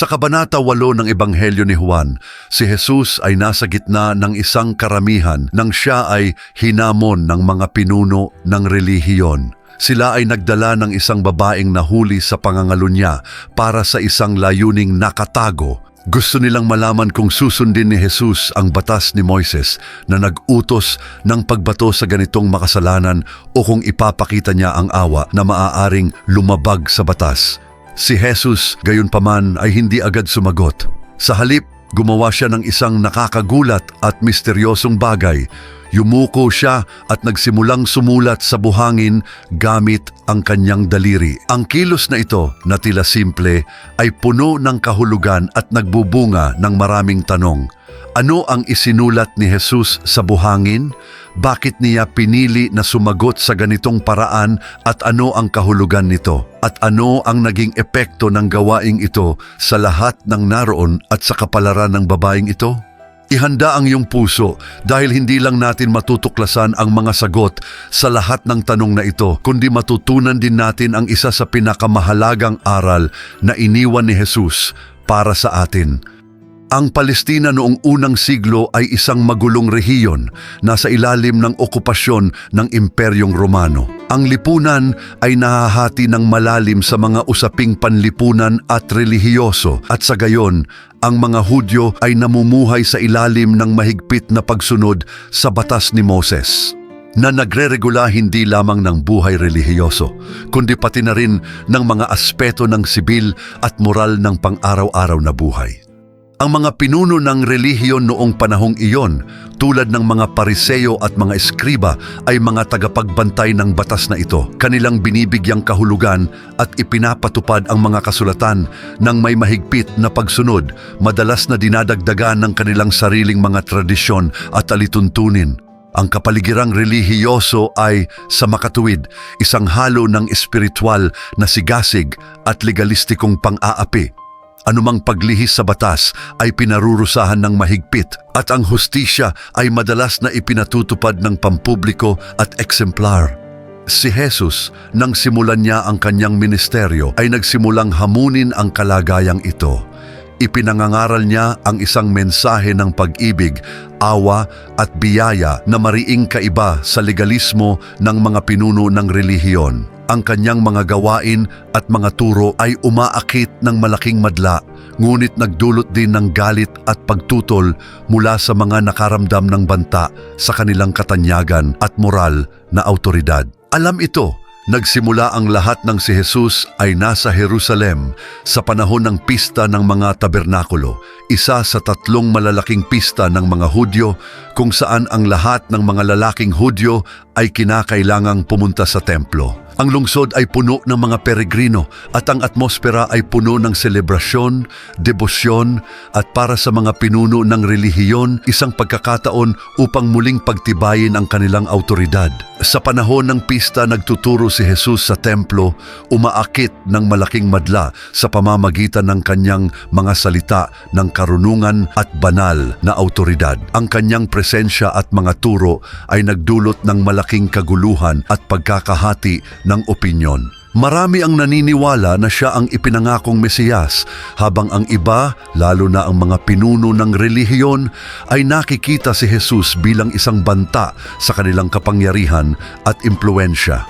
Sa Kabanata 8 ng Ebanghelyo ni Juan, si Jesus ay nasa gitna ng isang karamihan nang siya ay hinamon ng mga pinuno ng relihiyon. Sila ay nagdala ng isang babaeng nahuli sa pangangalo niya para sa isang layuning nakatago. Gusto nilang malaman kung susundin ni Jesus ang batas ni Moises na nag-utos ng pagbato sa ganitong makasalanan o kung ipapakita niya ang awa na maaaring lumabag sa batas. Si Jesus, gayon paman, ay hindi agad sumagot. Sa halip, gumawa siya ng isang nakakagulat at misteryosong bagay. Yumuko siya at nagsimulang sumulat sa buhangin gamit ang kanyang daliri. Ang kilos na ito, na tila simple, ay puno ng kahulugan at nagbubunga ng maraming tanong. Ano ang isinulat ni Jesus sa buhangin? Bakit niya pinili na sumagot sa ganitong paraan at ano ang kahulugan nito? At ano ang naging epekto ng gawaing ito sa lahat ng naroon at sa kapalaran ng babaeng ito? Ihanda ang iyong puso dahil hindi lang natin matutuklasan ang mga sagot sa lahat ng tanong na ito, kundi matutunan din natin ang isa sa pinakamahalagang aral na iniwan ni Jesus para sa atin. Ang Palestina noong unang siglo ay isang magulong rehiyon nasa ilalim ng okupasyon ng Imperyong Romano. Ang lipunan ay nahahati ng malalim sa mga usaping panlipunan at relihiyoso at sa gayon, ang mga Hudyo ay namumuhay sa ilalim ng mahigpit na pagsunod sa batas ni Moses na nagre-regula hindi lamang ng buhay relihiyoso, kundi pati na rin ng mga aspeto ng sibil at moral ng pang-araw-araw na buhay. Ang mga pinuno ng relihiyon noong panahong iyon, tulad ng mga pariseyo at mga eskriba, ay mga tagapagbantay ng batas na ito. Kanilang binibigyang kahulugan at ipinapatupad ang mga kasulatan ng may mahigpit na pagsunod, madalas na dinadagdagan ng kanilang sariling mga tradisyon at alituntunin. Ang kapaligirang relihiyoso ay, sa makatuwid, isang halo ng espiritual na sigasig at legalistikong pang-aapi. Anumang paglihis sa batas ay pinarurusahan ng mahigpit at ang hustisya ay madalas na ipinatutupad ng pampubliko at eksemplar. Si Jesus, nang simulan niya ang kanyang ministeryo, ay nagsimulang hamunin ang kalagayang ito. Ipinangangaral niya ang isang mensahe ng pag-ibig, awa at biyaya na mariing kaiba sa legalismo ng mga pinuno ng relihiyon. Ang kanyang mga gawain at mga turo ay umaakit ng malaking madla, ngunit nagdulot din ng galit at pagtutol mula sa mga nakaramdam ng banta sa kanilang katanyagan at moral na autoridad. Alam ito, Nagsimula ang lahat ng si Jesus ay nasa Jerusalem sa panahon ng pista ng mga tabernakulo, isa sa tatlong malalaking pista ng mga Hudyo kung saan ang lahat ng mga lalaking Hudyo ay kinakailangang pumunta sa templo. Ang lungsod ay puno ng mga peregrino at ang atmosfera ay puno ng selebrasyon, debosyon at para sa mga pinuno ng relihiyon, isang pagkakataon upang muling pagtibayin ang kanilang autoridad. Sa panahon ng pista nagtuturo si Jesus sa templo, umaakit ng malaking madla sa pamamagitan ng kanyang mga salita ng karunungan at banal na autoridad. Ang kanyang presensya at mga turo ay nagdulot ng malaking kaguluhan at pagkakahati ng opinyon. Marami ang naniniwala na siya ang ipinangakong Mesiyas, habang ang iba, lalo na ang mga pinuno ng relihiyon, ay nakikita si Jesus bilang isang banta sa kanilang kapangyarihan at impluensya.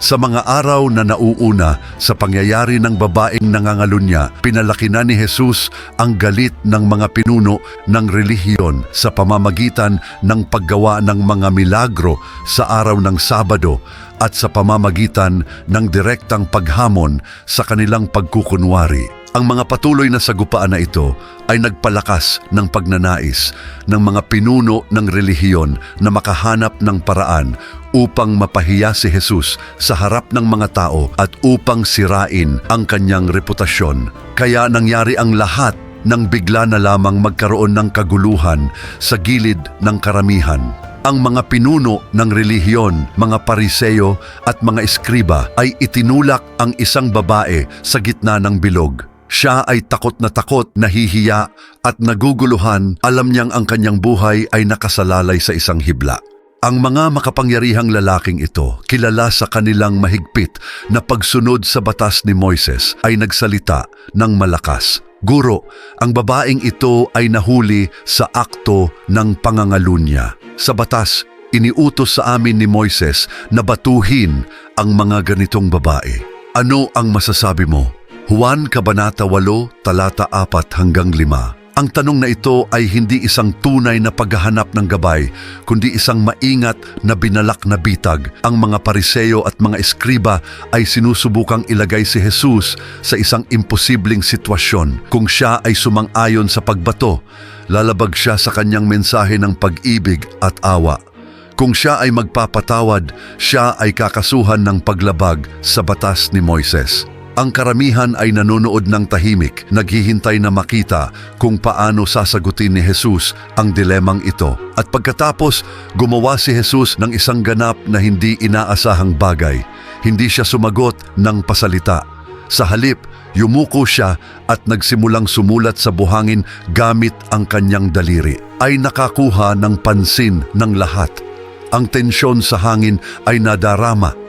Sa mga araw na nauuna sa pangyayari ng babaeng nangangalunya, pinalaki na ni Jesus ang galit ng mga pinuno ng relihiyon sa pamamagitan ng paggawa ng mga milagro sa araw ng Sabado at sa pamamagitan ng direktang paghamon sa kanilang pagkukunwari. Ang mga patuloy na sagupaan na ito ay nagpalakas ng pagnanais ng mga pinuno ng relihiyon na makahanap ng paraan upang mapahiya si Jesus sa harap ng mga tao at upang sirain ang kanyang reputasyon. Kaya nangyari ang lahat nang bigla na lamang magkaroon ng kaguluhan sa gilid ng karamihan. Ang mga pinuno ng relihiyon, mga pariseyo at mga eskriba ay itinulak ang isang babae sa gitna ng bilog. Siya ay takot na takot, nahihiya at naguguluhan, alam niyang ang kanyang buhay ay nakasalalay sa isang hibla. Ang mga makapangyarihang lalaking ito, kilala sa kanilang mahigpit na pagsunod sa batas ni Moises, ay nagsalita ng malakas. Guro, ang babaeng ito ay nahuli sa akto ng pangangalunya. Sa batas, iniutos sa amin ni Moises na batuhin ang mga ganitong babae. Ano ang masasabi mo? Juan Kabanata 8, talata 4 hanggang 5. Ang tanong na ito ay hindi isang tunay na paghahanap ng gabay, kundi isang maingat na binalak na bitag. Ang mga pariseo at mga eskriba ay sinusubukang ilagay si Jesus sa isang imposibleng sitwasyon. Kung siya ay sumang-ayon sa pagbato, lalabag siya sa kanyang mensahe ng pag-ibig at awa. Kung siya ay magpapatawad, siya ay kakasuhan ng paglabag sa batas ni Moises. Ang karamihan ay nanonood ng tahimik, naghihintay na makita kung paano sasagutin ni Jesus ang dilemang ito. At pagkatapos, gumawa si Jesus ng isang ganap na hindi inaasahang bagay. Hindi siya sumagot ng pasalita. Sa halip, yumuko siya at nagsimulang sumulat sa buhangin gamit ang kanyang daliri. Ay nakakuha ng pansin ng lahat. Ang tensyon sa hangin ay nadarama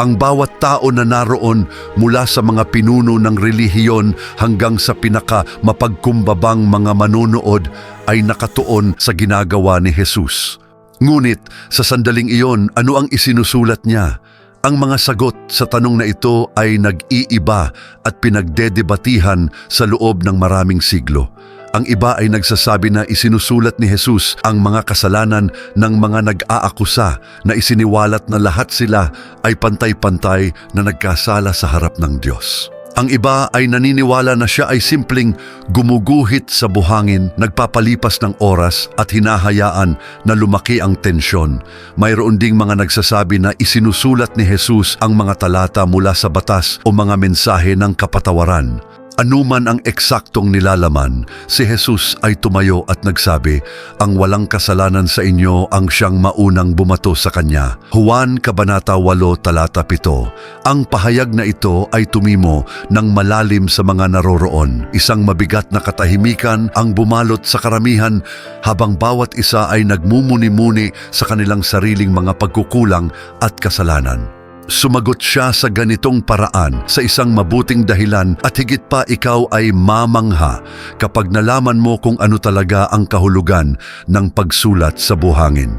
ang bawat tao na naroon mula sa mga pinuno ng relihiyon hanggang sa pinaka mapagkumbabang mga manunood ay nakatuon sa ginagawa ni Jesus. Ngunit sa sandaling iyon, ano ang isinusulat niya? Ang mga sagot sa tanong na ito ay nag-iiba at pinagdedebatihan sa loob ng maraming siglo. Ang iba ay nagsasabi na isinusulat ni Jesus ang mga kasalanan ng mga nag-aakusa na isiniwalat na lahat sila ay pantay-pantay na nagkasala sa harap ng Diyos. Ang iba ay naniniwala na siya ay simpleng gumuguhit sa buhangin, nagpapalipas ng oras at hinahayaan na lumaki ang tensyon. Mayroon ding mga nagsasabi na isinusulat ni Jesus ang mga talata mula sa batas o mga mensahe ng kapatawaran. Anuman ang eksaktong nilalaman, si Jesus ay tumayo at nagsabi, Ang walang kasalanan sa inyo ang siyang maunang bumato sa kanya. Juan Kabanata 8, talata 7. Ang pahayag na ito ay tumimo ng malalim sa mga naroroon. Isang mabigat na katahimikan ang bumalot sa karamihan habang bawat isa ay nagmumuni-muni sa kanilang sariling mga pagkukulang at kasalanan. Sumagot siya sa ganitong paraan sa isang mabuting dahilan at higit pa ikaw ay mamangha kapag nalaman mo kung ano talaga ang kahulugan ng pagsulat sa buhangin.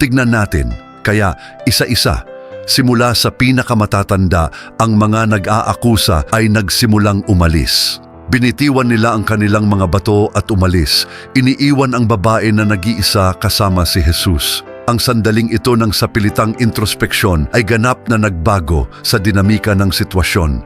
Tignan natin, kaya isa-isa, simula sa pinakamatatanda, ang mga nag-aakusa ay nagsimulang umalis. Binitiwan nila ang kanilang mga bato at umalis. Iniiwan ang babae na nag-iisa kasama si Jesus. Ang sandaling ito ng sapilitang introspeksyon ay ganap na nagbago sa dinamika ng sitwasyon.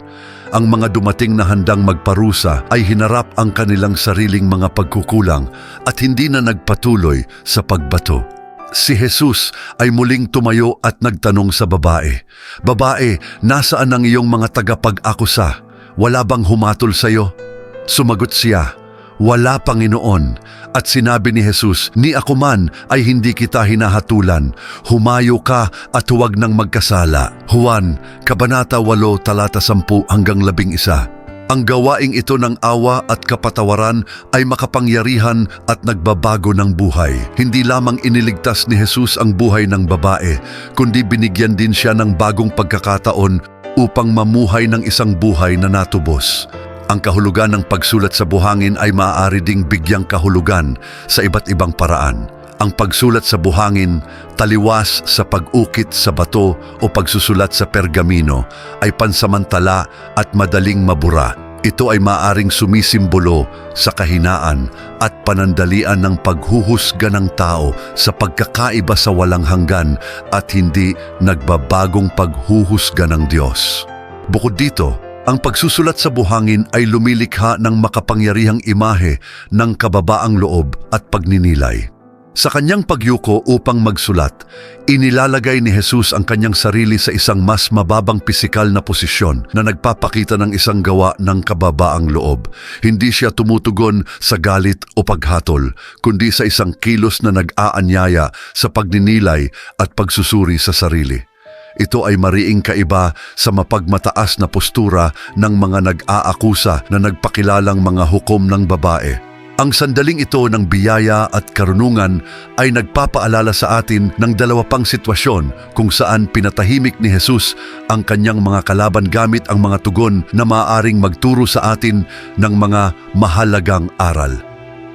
Ang mga dumating na handang magparusa ay hinarap ang kanilang sariling mga pagkukulang at hindi na nagpatuloy sa pagbato. Si Jesus ay muling tumayo at nagtanong sa babae, Babae, nasaan ang iyong mga tagapag-akusa? Wala bang humatol sa iyo? Sumagot siya, Wala Panginoon. At sinabi ni Jesus, Ni ako man ay hindi kita hinahatulan. Humayo ka at huwag nang magkasala. Juan, Kabanata 8, talata 10 hanggang 11. Ang gawaing ito ng awa at kapatawaran ay makapangyarihan at nagbabago ng buhay. Hindi lamang iniligtas ni Jesus ang buhay ng babae, kundi binigyan din siya ng bagong pagkakataon upang mamuhay ng isang buhay na natubos. Ang kahulugan ng pagsulat sa buhangin ay maaari ding bigyang kahulugan sa iba't ibang paraan. Ang pagsulat sa buhangin, taliwas sa pag-ukit sa bato o pagsusulat sa pergamino ay pansamantala at madaling mabura. Ito ay maaring sumisimbolo sa kahinaan at panandalian ng paghuhusga ng tao sa pagkakaiba sa walang hanggan at hindi nagbabagong paghuhusga ng Diyos. Bukod dito, ang pagsusulat sa buhangin ay lumilikha ng makapangyarihang imahe ng kababaang loob at pagninilay. Sa kanyang pagyuko upang magsulat, inilalagay ni Jesus ang kanyang sarili sa isang mas mababang pisikal na posisyon na nagpapakita ng isang gawa ng kababaang loob. Hindi siya tumutugon sa galit o paghatol, kundi sa isang kilos na nag-aanyaya sa pagninilay at pagsusuri sa sarili. Ito ay mariing kaiba sa mapagmataas na postura ng mga nag-aakusa na nagpakilalang mga hukom ng babae. Ang sandaling ito ng biyaya at karunungan ay nagpapaalala sa atin ng dalawa pang sitwasyon kung saan pinatahimik ni Jesus ang kanyang mga kalaban gamit ang mga tugon na maaaring magturo sa atin ng mga mahalagang aral.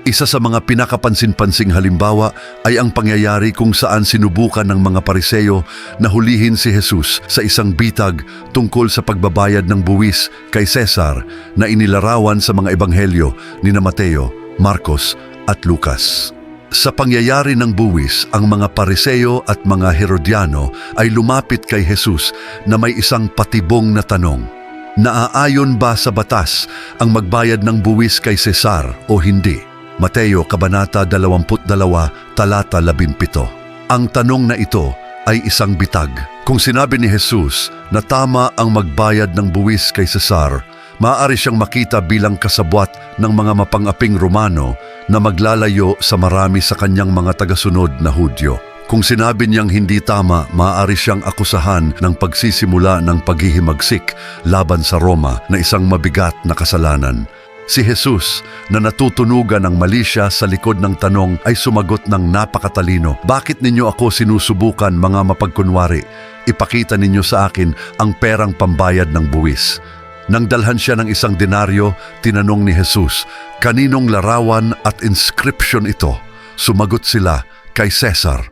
Isa sa mga pinakapansin-pansing halimbawa ay ang pangyayari kung saan sinubukan ng mga pariseyo na hulihin si Jesus sa isang bitag tungkol sa pagbabayad ng buwis kay Cesar na inilarawan sa mga ebanghelyo ni na Mateo, Marcos at Lucas. Sa pangyayari ng buwis, ang mga pariseyo at mga Herodiano ay lumapit kay Jesus na may isang patibong na tanong. Naaayon ba sa batas ang magbayad ng buwis kay Cesar o hindi? Mateo Kabanata 22, talata 17. Ang tanong na ito ay isang bitag. Kung sinabi ni Jesus na tama ang magbayad ng buwis kay Cesar, maaari siyang makita bilang kasabwat ng mga mapangaping Romano na maglalayo sa marami sa kanyang mga tagasunod na Hudyo. Kung sinabi niyang hindi tama, maaari siyang akusahan ng pagsisimula ng paghihimagsik laban sa Roma na isang mabigat na kasalanan. Si Jesus na natutunugan ng mali siya sa likod ng tanong ay sumagot ng napakatalino. Bakit ninyo ako sinusubukan mga mapagkunwari? Ipakita ninyo sa akin ang perang pambayad ng buwis. Nang dalhan siya ng isang denaryo, tinanong ni Jesus, kaninong larawan at inscription ito? Sumagot sila, kay Cesar.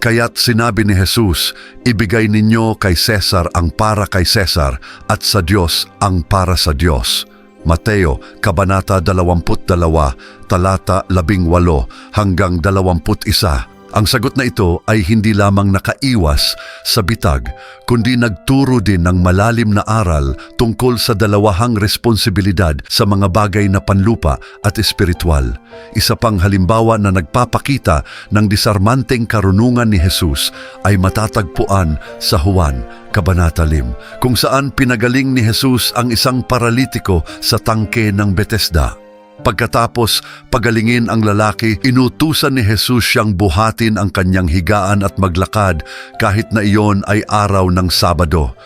Kaya't sinabi ni Jesus, ibigay ninyo kay Cesar ang para kay Cesar at sa Diyos ang para sa Diyos. Mateo, Kabanata 22, talata 18 hanggang 21. Ang sagot na ito ay hindi lamang nakaiwas sa bitag, kundi nagturo din ng malalim na aral tungkol sa dalawahang responsibilidad sa mga bagay na panlupa at espiritual. Isa pang halimbawa na nagpapakita ng disarmanteng karunungan ni Jesus ay matatagpuan sa Juan, Kabanata 5, kung saan pinagaling ni Jesus ang isang paralitiko sa tangke ng Bethesda. Pagkatapos pagalingin ang lalaki, inutusan ni Jesus siyang buhatin ang kanyang higaan at maglakad kahit na iyon ay araw ng Sabado.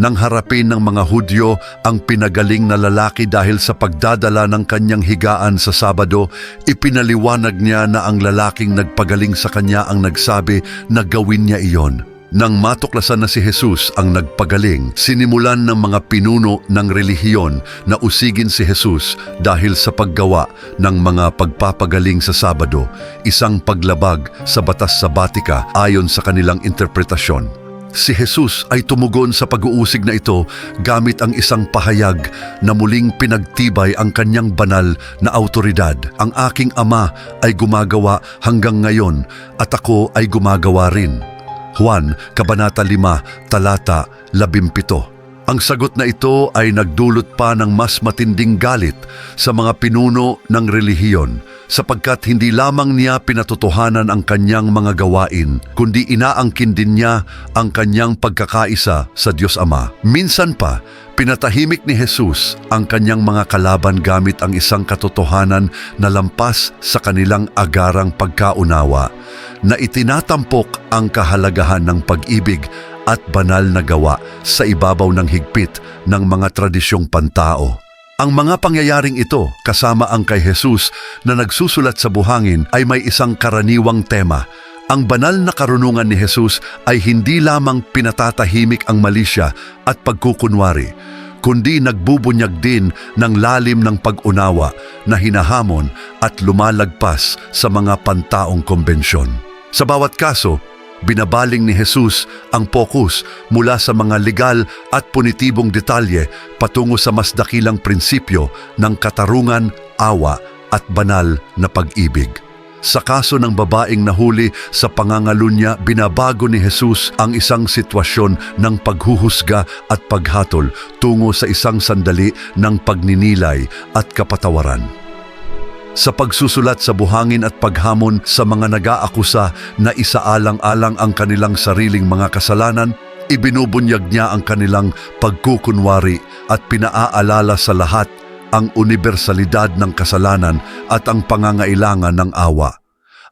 Nang harapin ng mga Hudyo ang pinagaling na lalaki dahil sa pagdadala ng kanyang higaan sa Sabado, ipinaliwanag niya na ang lalaking nagpagaling sa kanya ang nagsabi na gawin niya iyon. Nang matuklasan na si Jesus ang nagpagaling, sinimulan ng mga pinuno ng relihiyon na usigin si Jesus dahil sa paggawa ng mga pagpapagaling sa Sabado, isang paglabag sa batas sabatika ayon sa kanilang interpretasyon. Si Jesus ay tumugon sa pag-uusig na ito gamit ang isang pahayag na muling pinagtibay ang kanyang banal na autoridad. Ang aking ama ay gumagawa hanggang ngayon at ako ay gumagawa rin. Juan, Kabanata 5, Talata 17. Ang sagot na ito ay nagdulot pa ng mas matinding galit sa mga pinuno ng relihiyon sapagkat hindi lamang niya pinatotohanan ang kanyang mga gawain, kundi inaangkin din niya ang kanyang pagkakaisa sa Diyos Ama. Minsan pa, pinatahimik ni Jesus ang kanyang mga kalaban gamit ang isang katotohanan na lampas sa kanilang agarang pagkaunawa na itinatampok ang kahalagahan ng pag-ibig at banal na gawa sa ibabaw ng higpit ng mga tradisyong pantao. Ang mga pangyayaring ito, kasama ang kay Jesus na nagsusulat sa buhangin ay may isang karaniwang tema. Ang banal na karunungan ni Jesus ay hindi lamang pinatatahimik ang malisya at pagkukunwari, kundi nagbubunyag din ng lalim ng pag-unawa na hinahamon at lumalagpas sa mga pantaong kombensyon. Sa bawat kaso, binabaling ni Jesus ang pokus mula sa mga legal at punitibong detalye patungo sa mas dakilang prinsipyo ng katarungan, awa at banal na pag-ibig. Sa kaso ng babaeng nahuli sa pangangalunya, binabago ni Jesus ang isang sitwasyon ng paghuhusga at paghatol tungo sa isang sandali ng pagninilay at kapatawaran sa pagsusulat sa buhangin at paghamon sa mga nag-aakusa na isaalang-alang ang kanilang sariling mga kasalanan, ibinubunyag niya ang kanilang pagkukunwari at pinaaalala sa lahat ang universalidad ng kasalanan at ang pangangailangan ng awa.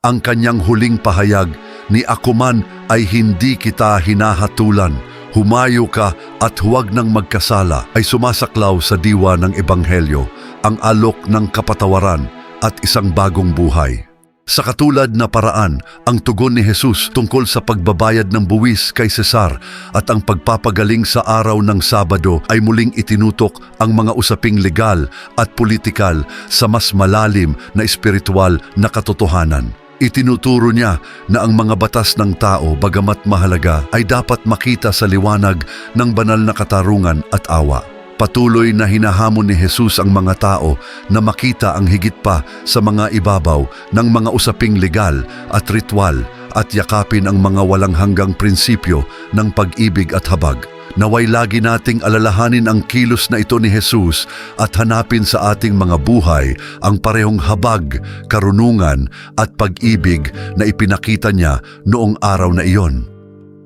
Ang kanyang huling pahayag, ni Akuman ay hindi kita hinahatulan, humayo ka at huwag nang magkasala ay sumasaklaw sa diwa ng Ebanghelyo, ang alok ng kapatawaran, at isang bagong buhay. Sa katulad na paraan, ang tugon ni Jesus tungkol sa pagbabayad ng buwis kay Cesar at ang pagpapagaling sa araw ng Sabado ay muling itinutok ang mga usaping legal at politikal sa mas malalim na espiritual na katotohanan. Itinuturo niya na ang mga batas ng tao bagamat mahalaga ay dapat makita sa liwanag ng banal na katarungan at awa. Patuloy na hinahamon ni Jesus ang mga tao na makita ang higit pa sa mga ibabaw ng mga usaping legal at ritual at yakapin ang mga walang hanggang prinsipyo ng pag-ibig at habag. Naway lagi nating alalahanin ang kilos na ito ni Jesus at hanapin sa ating mga buhay ang parehong habag, karunungan at pag-ibig na ipinakita niya noong araw na iyon.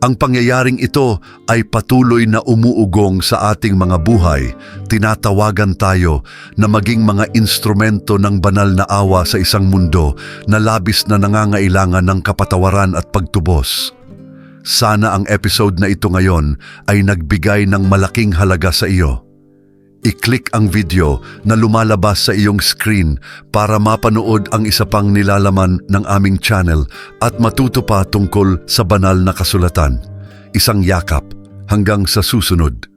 Ang pangyayaring ito ay patuloy na umuugong sa ating mga buhay. Tinatawagan tayo na maging mga instrumento ng banal na awa sa isang mundo na labis na nangangailangan ng kapatawaran at pagtubos. Sana ang episode na ito ngayon ay nagbigay ng malaking halaga sa iyo. I-click ang video na lumalabas sa iyong screen para mapanood ang isa pang nilalaman ng aming channel at matuto pa tungkol sa banal na kasulatan. Isang yakap hanggang sa susunod.